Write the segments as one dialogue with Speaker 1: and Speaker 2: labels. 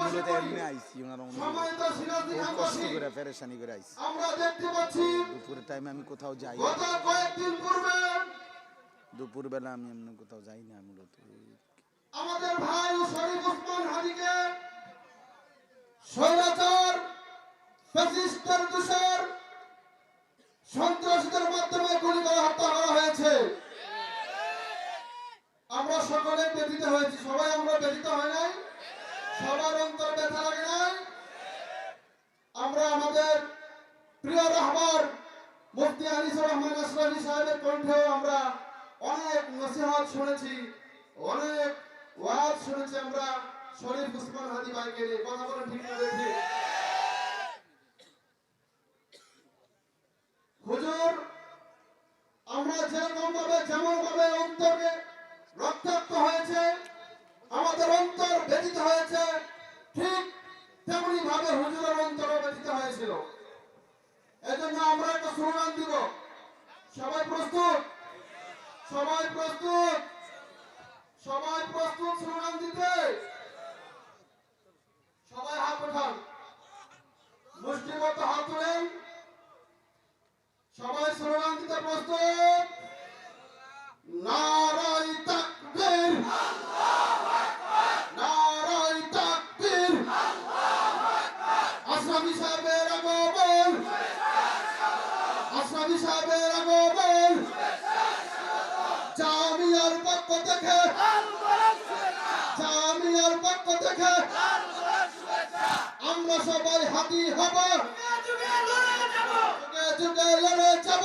Speaker 1: মূলত। এমনি ওনারা কষ্ট করে
Speaker 2: আমরা দেখতে পাচ্ছি
Speaker 1: দুপুরের টাইমে আমি কোথাও যাই
Speaker 2: কয়েকদিন পূর্বে
Speaker 1: দুপুরবেলা আমি এমনি কোথাও যাই না মূলত
Speaker 2: আমাদের ভাই শরীফ উসমান হাদিকে স্বৈরাচার ফ্যাসিস্টের দোষর সন্ত্রাসীদের মাধ্যমে গুলি করে হত্যা করা হয়েছে। আমরা সকলে ব্যথিত হয়েছি সবাই আমরা ব্যথিত হয় নাই। সবার অন্তর ব্যথা লাগে নাই আমরা আমাদের প্রিয় রহমান মুফতি আনিসুর রহমান আসলামী সাহেবের কণ্ঠেও আমরা অনেক নসিহত শুনেছি, অনেক ওয়াজ শুনেছি আমরা শরীফ উসমান হাদি ভাইকে নিয়ে। কথা বলেন ঠিক না ঠিক হুজুর, আমরা যেরকম ভাবে যেমন ভাবে অন্তরকে রক্তাক্ত হয়েছে আমাদের অন্তর ব্যথিত হয়েছে। ঠিক তেমনি ভাবে হুজুরের অন্তর ব্যথিত হয়েছিল। এজন্য আমরা একটা স্লোগান দিব। সবাই প্রস্তুত? সবাই প্রস্তুত? সবাই প্রস্তুত স্লোগান দিতে? সবাই হাত ওঠান মুষ্টিবদ্ধ হাত তোলেন। সবাই স্লোগান দিতে প্রস্তুত? নারাই জামিয়ার পক্ষ থেকে আমরা সবাই হাতি হব। যুগে লড়ে যাব।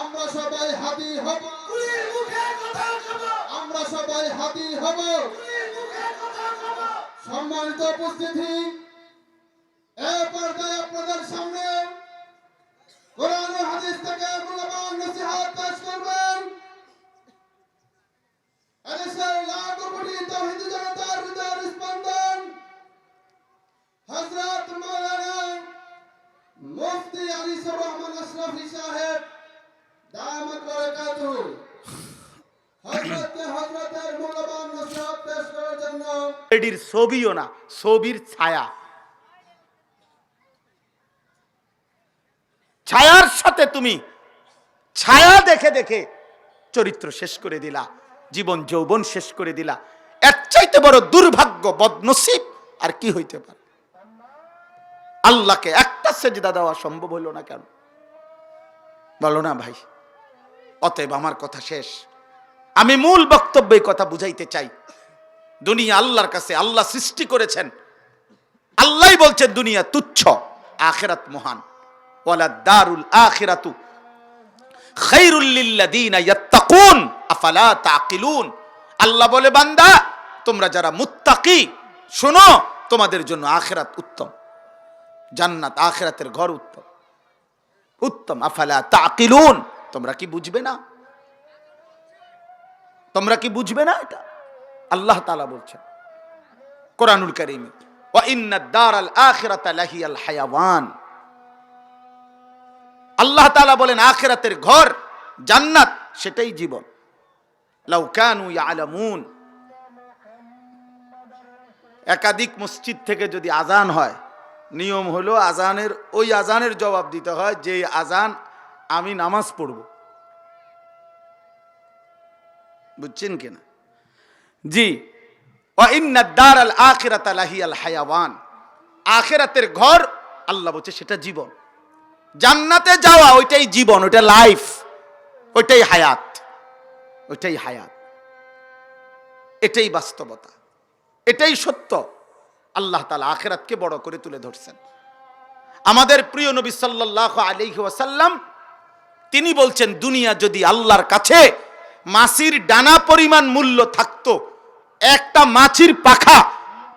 Speaker 2: আমরা সবাই হাতি হব। আমরা সবাই হাতি হব। সম্মানিত উপস্থিতি, এ আপনাদের সামনে কোরআন হাদিস থেকে মূল্যবান নসিহত পেশ করবেন
Speaker 3: ছবিও না ছবির ছায়া। ছায়ার সাথে তুমি ছায়া দেখে দেখে চরিত্র শেষ করে দিলা। জীবন যৌবন শেষ করে দিলা। এর চাইতে বড় দুর্ভাগ্য, বদনসিব আর কি হইতে পারে? আল্লাহকে একটা সেজদা দেওয়া সম্ভব হইল না কেন? বলো না ভাই, অতএব আমার কথা শেষ। আমি মূল বক্তব্যে কথা বুঝাইতে চাই। দুনিয়া আল্লাহর কাছে আল্লাহ সৃষ্টি করেছেন। আল্লাহ বলছেন দুনিয়া তুচ্ছ, আখেরাত মহান। ওয়ালা দারুল আখিরাতু আল্লাহ বলে, বান্দা, তোমরা যারা মুত্তাকি, শোনো, তোমাদের জন্য আখেরাত উত্তম। জান্নাত আখেরাতের ঘর উত্তম। উত্তম, আফালা তাকিলুন তোমরা কি বুঝবে না? তোমরা কি বুঝবে না এটা? আল্লাহ তালা বলছেন, কোরআনুল করিম হায়াওয়ান। আল্লাহ তালা বলেন, আখেরাতের ঘর, জান্নাত, সেটাই জীবন। লাউকানু ইয়ালামুন। একাধিক মসজিদ থেকে যদি আজান হয়, নিয়ম হলো আজানের ওই আজানের জবাব দিতে হয়, যে আজান আমি নামাজ পড়ব। বুঝছেন কিনা জি আল আখিরাত আল হায়াওয়ান। আখেরাতের ঘর, আল্লাহ বলছে, সেটা জীবন। জান্নাতে যাওয়া ওইটাই জীবন, ওইটা লাইফ ওইটাই হায়াত ওইটাই হায়াত। এটাই বাস্তবতা, এটাই সত্য। আল্লাহ তালা আখেরাতকে বড় করে তুলে ধরছেন। আমাদের প্রিয় নবী সাল্লাহ আলাইহি ওয়াসাল্লাম, তিনি বলছেন, দুনিয়া যদি আল্লাহর কাছে মাছির ডানা পরিমাণ মূল্য থাকতো, একটা মাছির পাখা,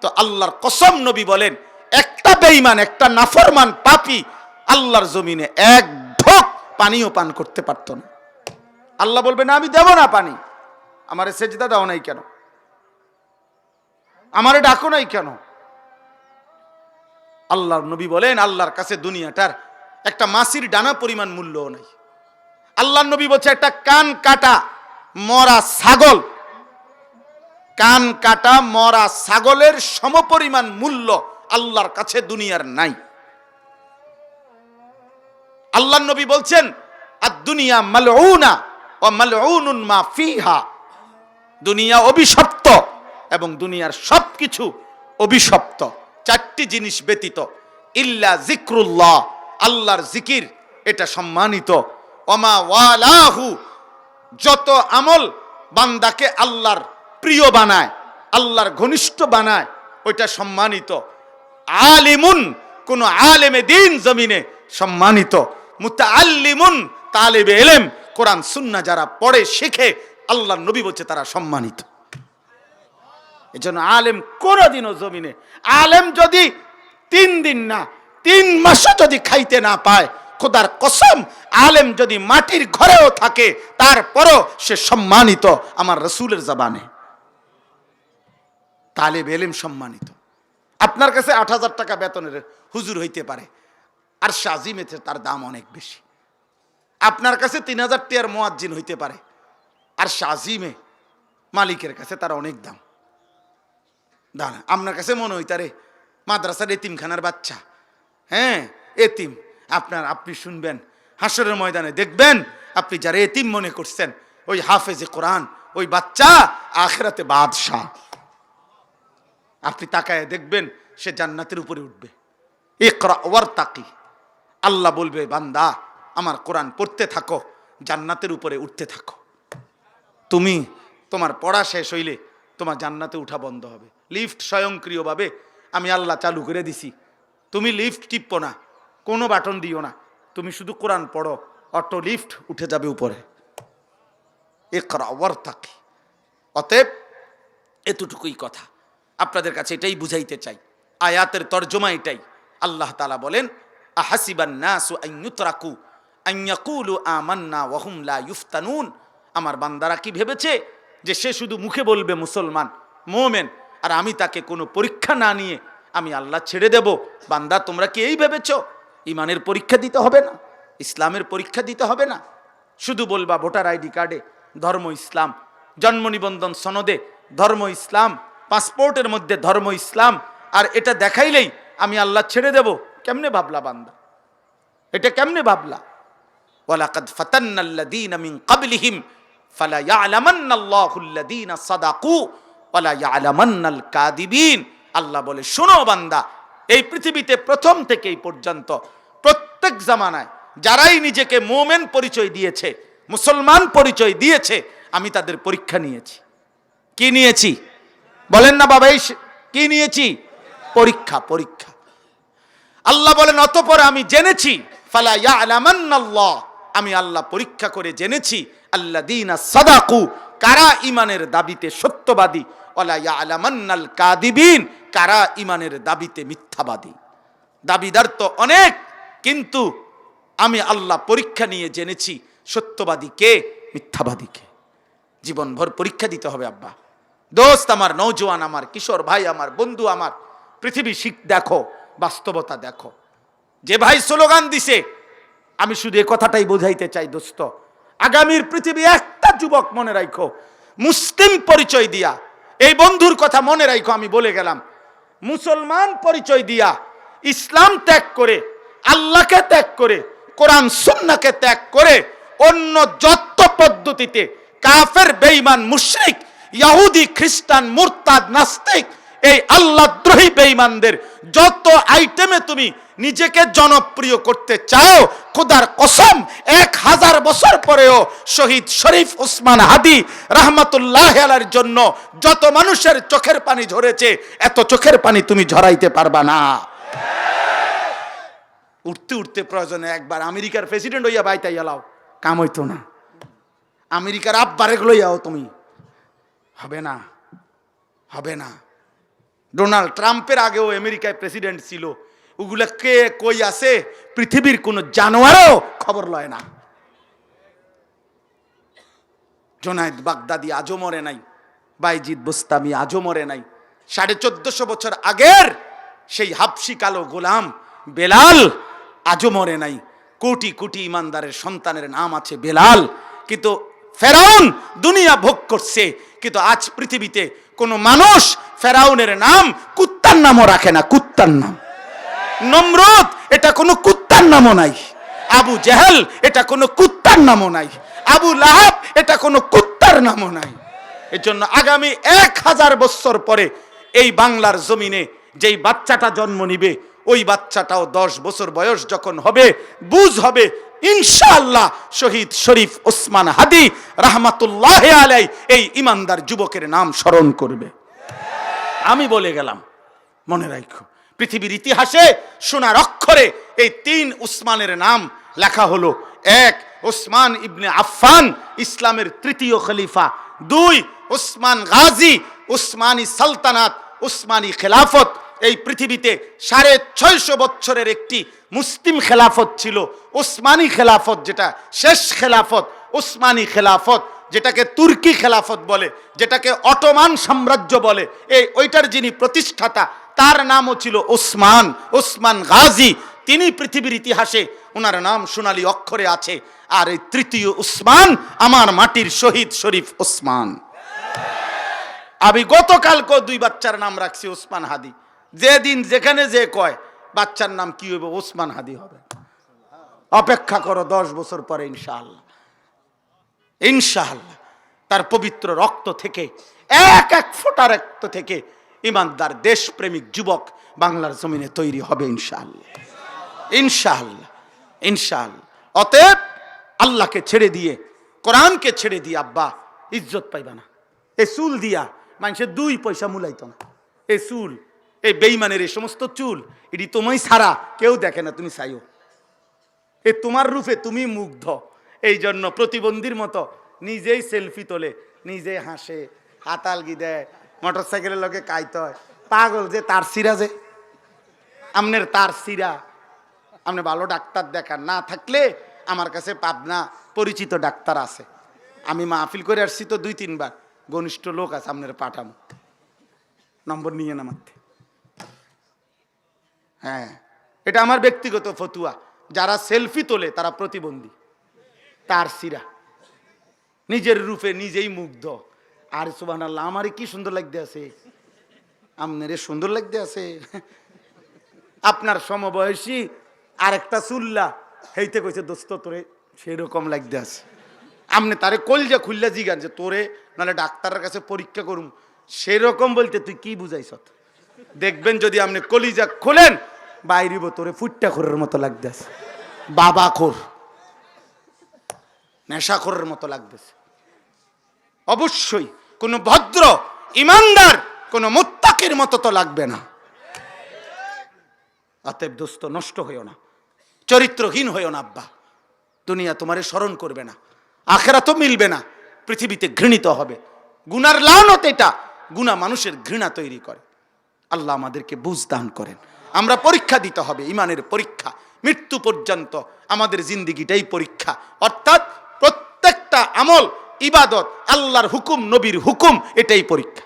Speaker 3: তো আল্লাহর কসম নবী বলেন, একটা বেঈমান, একটা নাফরমান পাপি আল্লাহর জমিনে এক ঢোক পানিও পান করতে পারতো না। আল্লাহ বলবে, না, আমি দেব না পানি। আমার সেজদা দাও নাই কেন? আমারে ডাকো নাই কেন? আল্লাহর নবী বলেন, আল্লাহর কাছে দুনিয়াটার একটা মাসির ডানা পরিমাণ মূল্যও নাই। আল্লাহর নবী বলছে, একটা কান কাটা মরা ছাগল, কান কাটা মরা ছাগলের সমপরিমাণ মূল্য আল্লাহর কাছে দুনিয়ার নাই। আল্লাহ নবী বলছেন আর দুনিয়া মালউনা ও মালউনুন মা ফিহা। দুনিয়া অভিশপ্ত এবং দুনিয়ার সব কিছু অভিশপ্ত। চারটি জিনিস ব্যতীত। ইল্লা জিক্রুল্লাহ আল্লাহর জিকির, এটা সম্মানিত। অমা ওয়ালাহু, যত আমল বান্দাকে আল্লাহর প্রিয় বানায়, আল্লাহর ঘনিষ্ঠ বানায়, ওইটা সম্মানিত। আলিমুন, কোন আলেমে দিন জমিনে সম্মানিত। মুতাআল্লিমুন তালেবে এলেম কোরআন, সুন্নাহ যারা পড়ে, শেখে, আল্লাহর নবী বলছে তারা সম্মানিত। এজন্য আলেম কোনো কোনোদিনও জমিনে, আলেম যদি তিন দিন না, তিন মাসও যদি খাইতে না পায়, খোদার কসম, আলেম যদি মাটির ঘরেও থাকে, তারপরও সে সম্মানিত আমার রসুলের জবানে। তালেব এলেম সম্মানিত। আপনার কাছে আট হাজার টাকা বেতনের হুজুর হইতে পারে। আর সাজিমেতে তার দাম অনেক বেশি। আপনার কাছে তিন হাজার টিয়ার মোয়াজ্জিন হইতে পারে, আর সাজিমে মালিকের কাছে তার অনেক দাম। দাঁড়া, আপনার কাছে মনে হইতারে মাদ্রাসার এতিমখানার বাচ্চা। হ্যাঁ এতিম। আপনার, আপনি শুনবেন হাসরের ময়দানে দেখবেন, আপনি যারা এতিম মনে করছেন, ওই হাফেজে কোরআন, ওই বাচ্চা আখেরাতে বাদশাহ। আপনি তাকায় দেখবেন, সে জান্নাতের উপরে উঠবে। ইকরা ওয়ার তাকি আল্লাহ বলবে, বান্দা, আমার কোরআন পড়তে থাকো, জান্নাতের উপরে উঠতে থাকো। তুমি তোমার পড়া শেষ হইলে তোমার জান্নাতে উঠা বন্ধ হবে। লিফট স্বয়ংক্রিয়ভাবে আমি আল্লাহ চালু করে দিছি। তুমি লিফট টিপো না, কোনো বাটন দিও না। তুমি শুধু কোরআন পড়ো, অটো লিফট উঠে যাবে উপরে। একরা ওয়ার তাকি অতএব এতটুকুই কথা। আপনাদের কাছে এটাই বুঝাইতে চাই। আয়াতের তর্জমা এটাই। আল্লাহ তালা বলেন আহাসিবান নাসু আইয়ুতরাকু আইয়াকুলু আমান্না ওয়াহুম লা ইউফতানুন। আমার বান্দারা কি ভেবেছে যে সে শুধু মুখে বলবে মুসলমান, মোমেন, আর আমি তাকে কোনো পরীক্ষা না নিয়ে আমি আল্লাহ ছেড়ে দেব? বান্দা, তোমরা কি এই ভেবেছ? ইমানের পরীক্ষা দিতে হবে না, ইসলামের পরীক্ষা দিতে হবে না। শুধু বলবা ভোটার আইডি কার্ডে ধর্ম ইসলাম, জন্ম নিবন্ধন সনদে ধর্ম ইসলাম, পাসপোর্টের মধ্যে ধর্ম ইসলাম, আর এটা দেখাইলেই আমি আল্লাহ ছেড়ে দেব। কেমনে ভাবলা বান্দা? এটা কেমনে ভাবলা? ওয়ালাকাদ ফাতান্নাল্লাযীনা মিন ক্বাবলিহিম ফালা ইয়ালামান্নাল্লাহুল্লাযীনা সাদাকু ওয়ালা ইয়ালামান্নাল কাযিবিন আল্লাহ বলে, শোনো বান্দা, এই পৃথিবীতে প্রথম থেকে এই পর্যন্ত, প্রত্যেক জামানায় যারাই নিজেকে মোমেন পরিচয় দিয়েছে, মুসলমান পরিচয় দিয়েছে, আমি তাদের পরীক্ষা নিয়েছি। কি নিয়েছি? বলেন না বাবা, এই কি নিয়েছি? পরীক্ষা পরীক্ষা। আল্লাহ বলেন, অতপর আমি জেনেছি, ফালা ইয়ালামান্নাল্লাহ। আমি আল্লাহ পরীক্ষা করে জেনেছি, আল্লাযীনা সাদাকু, কারা ইমানের দাবিতে সত্যবাদী? ওয়ালা ইয়ালামান্নাল কাদিবিন কারা ইমানের দাবিতে মিথ্যাবাদী? দাবিদার তো অনেক, কিন্তু আমি আল্লাহ পরীক্ষা নিয়ে জেনেছি, সত্যবাদী কে? মিথ্যাবাদী কে? জীবনভর পরীক্ষা দিতে হবে, আব্বা। দোস্ত আমার নৌজওয়ান আমার, কিশোর ভাই আমার, বন্ধু আমার, পৃথিবী শিখ, দেখো। বাস্তবতা দেখো। যে ভাই স্লোগান দিছে, আমি শুধু এ কথাটাই বোঝাইতে চাই দোস্ত। আগামীর পৃথিবী একটা যুবক মনে রাখো মুসলিম পরিচয় দিয়া। এই বন্ধুর কথা মনে রাখো আমি বলে গেলাম। মুসলমান পরিচয় দিয়া, ইসলাম ত্যাগ করে, আল্লাহকে ত্যাগ করে, কোরআন সুন্নাকে ত্যাগ করে, অন্য যত পদ্ধতিতে কাফের, বেঈমান, মুশরিক ইহুদি খ্রিস্টান, মুরতাদ, নাস্তিক এই আল্লাহদ্রোহী বেঈমানদের যত আইটেমে তুমি নিজেকে জনপ্রিয় করতে চাও, খোদার কসম, এক হাজার বছর পরেও শহীদ শরীফ ওসমান হাদি রাহমাতুল্লাহ আলার জন্য যত মানুষের চোখের পানি ঝরেছে, এত চোখের পানি তুমি ঝরাইতে পারবা না। উঠতে উঠতে প্রয়োজনে একবার আমেরিকার প্রেসিডেন্ট হইয়া বাইতাই এলাও কাম হইতো না। আমেরিকার আব্বারে লইয়াও তুমি। হবে না হবে না। ডোনাল্ড ট্রাম্পের আগেও আমেরিকায় প্রেসিডেন্ট ছিল। ওগুলা কে কই আছে? পৃথিবীর কোন জানোয়ারও খবর লয় না। জোনায়েদ বাগদাদি আজও মরে নাই। বাইজিদ বুস্তামি আজও মরে নাই। সাড়ে চোদ্দশো বছর আগের সেই হাবসি কালো গোলাম বেলাল আজও মরে নাই। কোটি কোটি ইমানদারের সন্তানের নাম আছে বেলাল। কিন্তু ফেরাউন দুনিয়া ভোগ করছে। কিন্তু আজ পৃথিবীতে কোনো মানুষ ফেরাউনের নাম কুত্তার নামও রাখে না, কুত্তার নাম। নমরুদ, এটা কোনো কুত্তার নামও নাই। আবু জেহেল, এটা কোনো কুত্তার নামও নাই। আবু লাহাব, এটা কোনো কুত্তার নামও নাই। এর জন্য আগামী এক হাজার বছর পরে এই বাংলার জমিনে যেই বাচ্চাটা জন্ম নিবে, ওই বাচ্চাটাও দশ বছর বয়স যখন হবে, বুঝ হবে ইনশাআল্লাহ শহীদ শরীফ ওসমান হাদি রাহমাতুল্লাহ আলাই এই ইমানদার যুবকের নাম স্মরণ করবে। আমি বলে গেলাম, মনে রাখো, পৃথিবীর ইতিহাসে সোনার অক্ষরে এই তিন উসমানের নাম লেখা হলো। এক, ওসমান ইবনে আফফান, ইসলামের তৃতীয় খলিফা। দুই, ওসমান গাজী উসমানী সালতানাত উসমানী খেলাফত। এই পৃথিবীতে সাড়ে ছয়শো বছরের একটি মুসলিম খেলাফত ছিল উসমানী খেলাফত যেটা, শেষ খেলাফত উসমানী খেলাফত, যেটাকে তুর্কি খেলাফত বলে, যেটাকে অটোমান সাম্রাজ্য বলে। এই ওইটার যিনি প্রতিষ্ঠাতা, তার নামও ছিল ওসমান ওসমান গাজী। তিনি পৃথিবীর ইতিহাসে ওনার নাম সোনালী অক্ষরে আছে, আর এই তৃতীয় উসমান আমার মাটির শহীদ শরীফ ওসমান। আমি গতকালকে দুই বাচ্চার নাম রাখছি ওসমান হাদি। যেদিন যেখানে যে কয়, বাচ্চার নাম কি হবে ওসমান হাদি হবে। অপেক্ষা করো দশ বছর পরে ইনশাআল্লাহ। ইনশাআল্লাহ। তার পবিত্র রক্ত থেকে, এক এক ফোঁটা রক্ত থেকে ইমানদার দেশপ্রেমিক যুবক বাংলার জমিনে তৈরি হবে ইনশাআল্লাহ। ইনশাআল্লাহ। ইনশাআল্লাহ। অতএব আল্লাহকে ছেড়ে দিয়ে, কোরআনকে ছেড়ে দিয়ে, আব্বা, ইজ্জত পাইবা না। এ চুল দিয়া, মানুষের দুই পয়সা মূলাইত না। এ চুল এই বেইমানের এই সমস্ত চুল, এটি তোমায় ছাড়া কেউ দেখে না, তুমি চাইও এ তোমার রূপে তুমি মুগ্ধ। এই জন্য প্রতিবন্ধীর মতো নিজেই সেলফি তোলে নিজে হাসে হাতালগি দেয় মোটর সাইকেলের লোকে কাইতে পাগল যে, তার সিরা যে। আমনের তার সিরা আপনি ভালো ডাক্তার দেখান, না থাকলে আমার কাছে পাবনা পরিচিত ডাক্তার আছে। আমি মাহফিল করে আসছি তো দুই, তিনবার। ঘনিষ্ঠ লোক আছে, আপনার পাঠামো। নম্বর নিয়ে না মারতে হ্যাঁ। এটা আমার ব্যক্তিগত ফতুয়া। যারা সেলফি তোলে, তারা প্রতিবন্ধী। তার সিরা নিজের রূপে নিজেই মুগ্ধ। আর সুবাহ আমারে কি সুন্দর লাগতে আছে? আপনারে সুন্দর লাগতে আছে। আপনার সমবয়সী আরেকটা চুল্লা। হেইতে কইছে, দোস্ত, তোরে সেরকম লাগতে আছে। আপনি তারে কলজা খুললা জিগান যে, তোরে নাহলে ডাক্তারের কাছে পরীক্ষা করুম। সেরকম বলতে তুই কি বুঝাইছ? দেখবেন যদি আপনি কলিজা খোলেন বাইরিব, তোরে ফুটটা খোরের মতো লাগতেছে। বাবা খোর। নেশাখোরের মতো লাগতেছে। অবশ্যই কোনো ভদ্র, ইমানদার, কোনো মুত্তাকের মতো তো লাগবে না। অতএব দোস্ত, নষ্ট হইও না। চরিত্রহীন হইও না, আব্বা। দুনিয়া তোমারে স্মরণ করবে না। আখেরা তো মিলবে না। পৃথিবীতে ঘৃণিত হবে। গুনার লানত এটা। গুণা মানুষের ঘৃণা তৈরি করে। আল্লাহ আমাদেরকে বুঝ দান করেন। আমরা পরীক্ষা দিতে হবে, ইমানের পরীক্ষা। মৃত্যু পর্যন্ত আমাদের জিন্দিগিটাই পরীক্ষা। অর্থাৎ প্রত্যেকটা আমল, ইবাদত, আল্লাহর হুকুম, নবীর হুকুম, এটাই পরীক্ষা।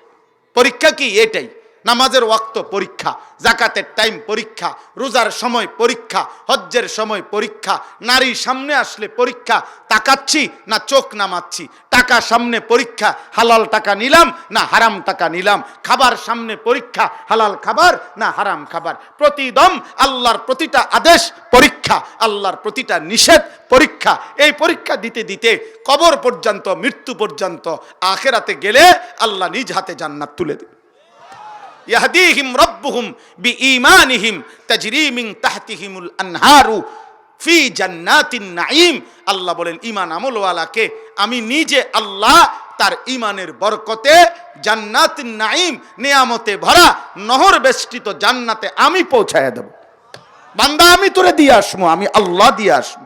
Speaker 3: পরীক্ষা কি? এটাই। নামাজের ওয়াক্ত পরীক্ষা, জাকাতের টাইম পরীক্ষা, রোজার সময় পরীক্ষা, হজ্জের সময় পরীক্ষা, নারী সামনে আসলে পরীক্ষা, তাকাচ্ছি না চোখ নামাচ্ছি, টাকা সামনে পরীক্ষা, হালাল টাকা নিলাম না হারাম টাকা নিলাম, খাবার সামনে পরীক্ষা, হালাল খাবার না হারাম খাবার, প্রতিদম আল্লাহর প্রতিটা আদেশ পরীক্ষা, আল্লাহর প্রতিটা নিষেধ পরীক্ষা, এই পরীক্ষা দিতে দিতে কবর পর্যন্ত, মৃত্যু পর্যন্ত, আখেরাতে গেলে আল্লাহ নিজ হাতে জান্নাত তুলে দেবে। ইয়াহদিহিম রব্বুহুম বিঈমানিহিম তাজরি মিন তাহতিহিমুল আনহারু ফি জান্নাতিন নাঈম। আল্লাহ বলেন, ঈমান আমলওয়ালাকে আমি নিজে আল্লাহ তার ঈমানের বরকতে জান্নাতিন নাঈম, নিয়ামতে ভরা নহর বেষ্টিত জান্নাতে আমি পৌঁছায় দেব। বান্দা, আমি তোরে দিয়ে আসব, আমি আল্লাহ দিয়ে আসব।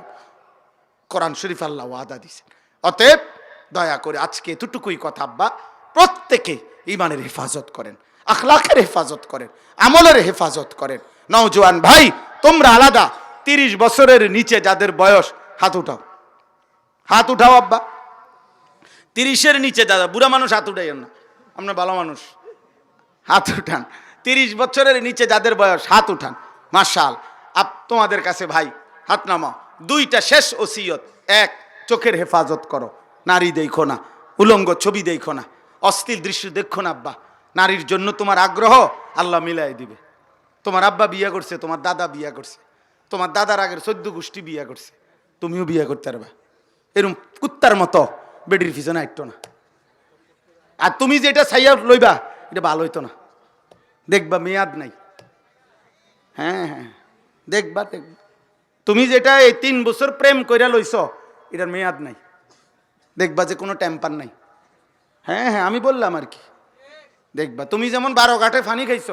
Speaker 3: কোরআন শরীফ আল্লাহ ওয়াদা দিছেন অতএব দয়া করে আজকে এতটুকুই কথা আব্বা, প্রত্যেকে ইমানের হেফাজত করেন। আখলাখের হেফাজত করেন, আমলের হেফাজত করেন। নওজোয়ান ভাই, তোমরা আলাদা, তিরিশ বছরের নিচে যাদের বয়স, হাত উঠাও। হাত উঠাও আব্বা। তিরিশের নিচে দাদা বুড়া মানুষ হাত উঠাইয়েন না আপনার ভালো মানুষ। হাত উঠান। তিরিশ বছরের নিচে যাদের বয়স, হাত উঠান। মার্শাল আপ, তোমাদের কাছে ভাই, হাত নামাও। দুইটা শেষ ওসিয়ত। এক, চোখের হেফাজত করো। নারী দেখো না, উলঙ্গ ছবি দেখো না। অশ্লীল দৃশ্য দেখো না আব্বা। নারীর জন্য তোমার আগ্রহ আল্লাহ মিলাই দিবে। তোমার আব্বা বিয়ে করছে, তোমার দাদা বিয়ে করছে, তোমার দাদার আগের চোদ্দ গোষ্ঠী বিয়ে করছে, তুমিও বিয়ে করতে পারবা। এরম কুত্তার মতো বেডির পিছনে আইতো না। আর তুমি যেটা সাইয়া লইবা, এটা ভালো হইতো না। দেখবা মেয়াদ নাই। হ্যাঁ হ্যাঁ দেখবা দেখবা। তুমি যেটা এই তিন বছর প্রেম কইরা লইছ, এটার মেয়াদ নাই। দেখবা যে কোনো টেম্পার নাই। হ্যাঁ হ্যাঁ আমি বললাম আর কি। দেখবা, তুমি যেমন বারো ঘাটে ফানি খাইছ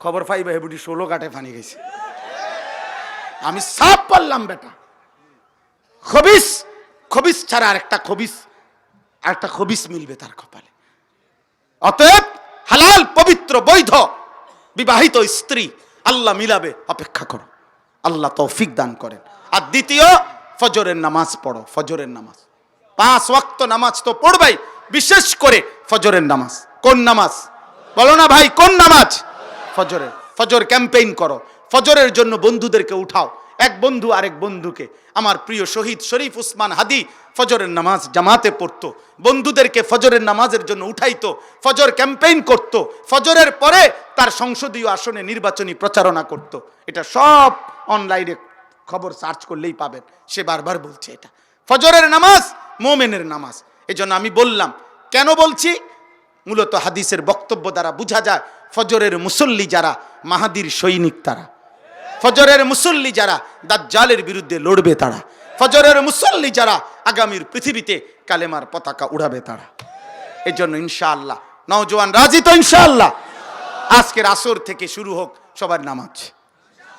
Speaker 3: খবর পাইবা হেবুটি ষোলো ঘাটে ফানি খাইছে। আমি সাপ পারলাম বেটা। খবিস খবিস ছাড়া আর একটা খবিস আর একটা খবিস মিলবে তার কপালে। অতএব হালাল, পবিত্র, বৈধ, বিবাহিত স্ত্রী আল্লাহ মিলাবে, অপেক্ষা করো। আল্লাহ তৌফিক দান করেন। আর দ্বিতীয়, ফজরের নামাজ পড়ো, ফজরের নামাজ। পাঁচ ওয়াক্ত নামাজ তো পড়বাই, বিশেষ করে ফজরের নামাজ। কোন নামাজ? বলো না ভাই, কোন নামাজ? ফজরের। ফজর ক্যাম্পেইন করো। ফজরের জন্য বন্ধুদেরকে উঠাও। এক বন্ধু আরেক বন্ধুকে। আমার প্রিয় শহীদ শরীফ উসমান হাদি ফজরের নামাজ জামাতে পড়ত। বন্ধুদেরকে ফজরের নামাজের জন্য উঠাইতো। ফজর ক্যাম্পেইন করত। ফজরের পরে তার সংসদীয় আসনে নির্বাচনী প্রচারণা করত। এটা সব অনলাইনে খবর সার্চ করলেই পাবেন। সে বারবার বলছে এটা। ফজরের নামাজ, মোমেনের নামাজ। এজন্য আমি বললাম, কেন বলছি? মূলত হাদিসের বক্তব্য দ্বারা বোঝা যায়, ফজরের মুসল্লি যারা, মাহাদির সৈনিক তারা। ফজরের মুসল্লি যারা, দাজ্জালের বিরুদ্ধে লড়বে তারা। ফজরের মুসল্লি যারা, আগামীর পৃথিবীতে কালেমার পতাকা উড়াবে তারা। এই জন্য ইনশাআল্লাহ, নওজোয়ান রাজি তো ইনশাআল্লাহ? আজকের আসর থেকে শুরু হোক, সবার নামাজ।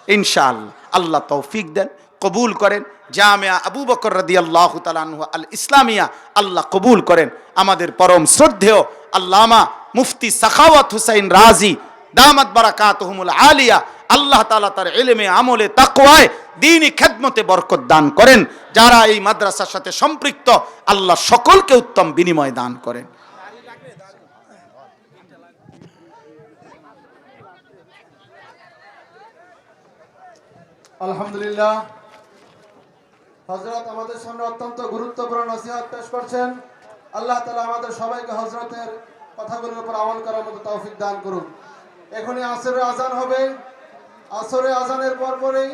Speaker 3: ইনশাআল্লাহ, আল্লাহ তৌফিক দেন। কবুল করেন। জামিয়া আবু বকর রাদি আল্লাহ তালানহু আল ইসলামিয়া আল্লাহ কবুল করেন। আমাদের পরম শ্রদ্ধেয় আল্লামা মুফতি সাখাওয়াত হুসাইন রাজি, দামাত বারাকাতহুমুল আলিয়া, আল্লাহ তাআলা তার এলেমে আমলে তাকওয়ায় দিনই খেদমতে বরকত দান করেন। যারা এই মাদ্রাসার সাথে সম্পৃক্ত, আল্লাহ সকলকে উত্তম বিনিময় দান করেন।
Speaker 2: আলহামদুলিল্লাহ। হজরত আমাদের সামনে অত্যন্ত গুরুত্বপূর্ণ নসিহত পেশ করছেন। আল্লাহ তালা আমাদের সবাইকে হজরতের কথাগুলোর উপর আমল করার মতো তৌফিক দান করুন। এখনই আসরের আজান হবে। আসরে আজানের পর পরেই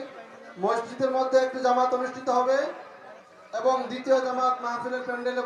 Speaker 2: মসজিদের মধ্যে একটি জামাত অনুষ্ঠিত হবে এবং দ্বিতীয় জামাত মাহফিলের প্যান্ডেলে